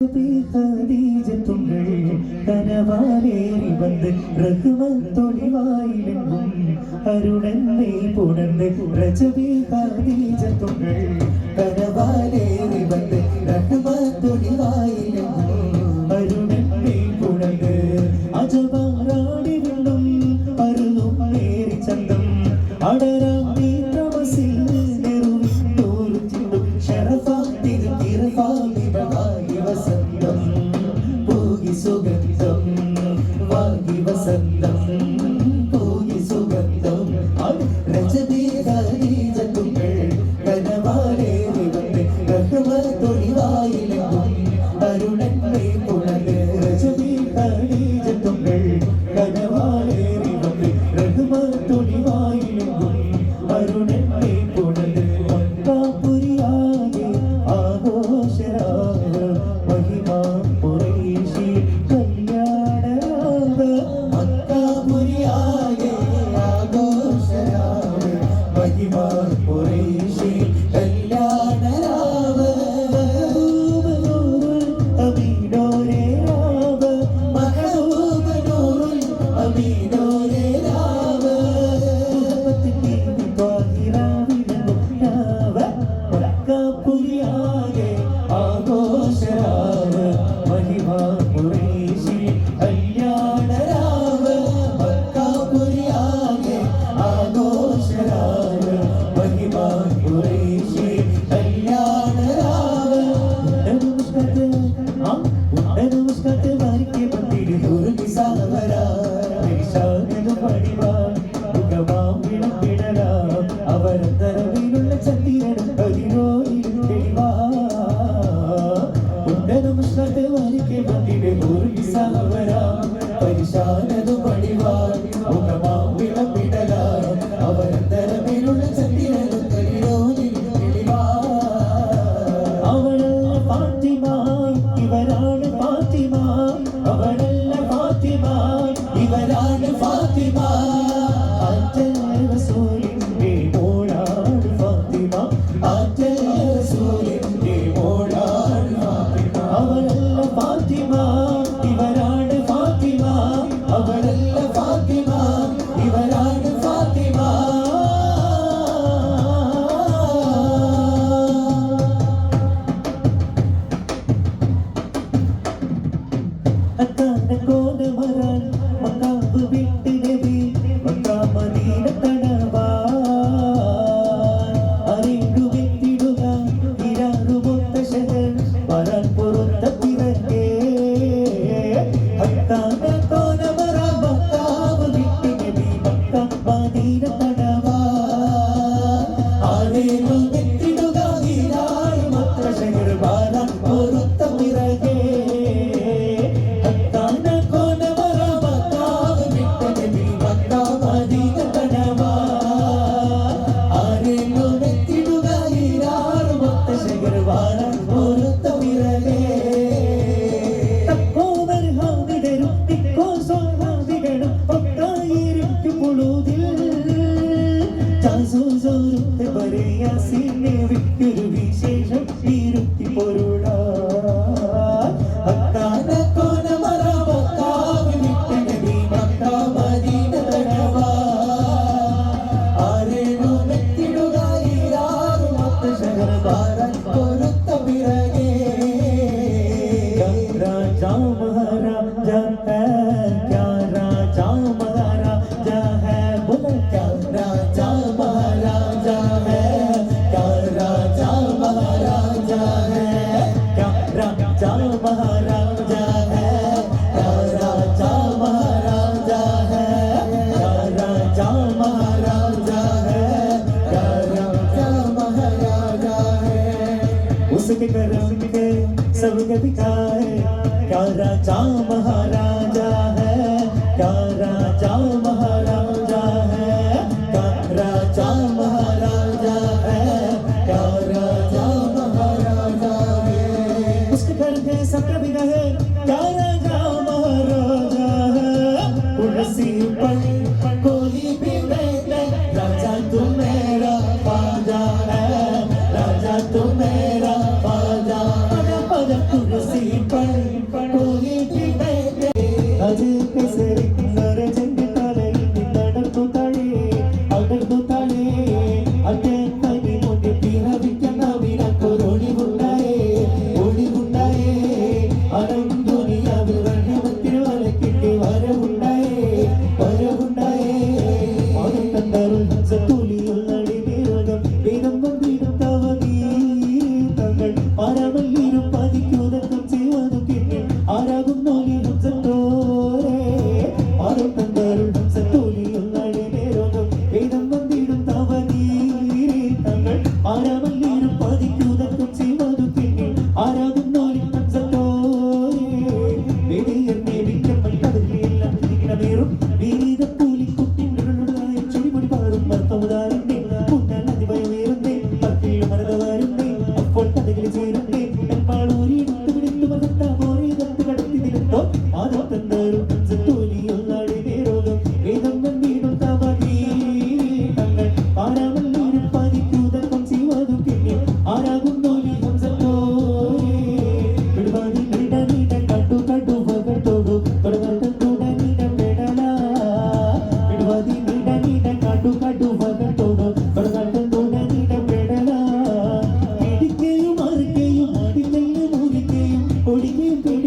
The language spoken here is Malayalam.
ീജത്തുങ്കൾ കനവാലേറി വന്ന് റഹുവത്തൊളിവായിലെങ്കും കനവാലേറി വന്ന് the. സസോ സോ രെ ബരിയാ സിനെ വിട്ടു उसके कर्म के सबके दिखाए। क्या राजा महाराजा है? क्या राजा descubrimiento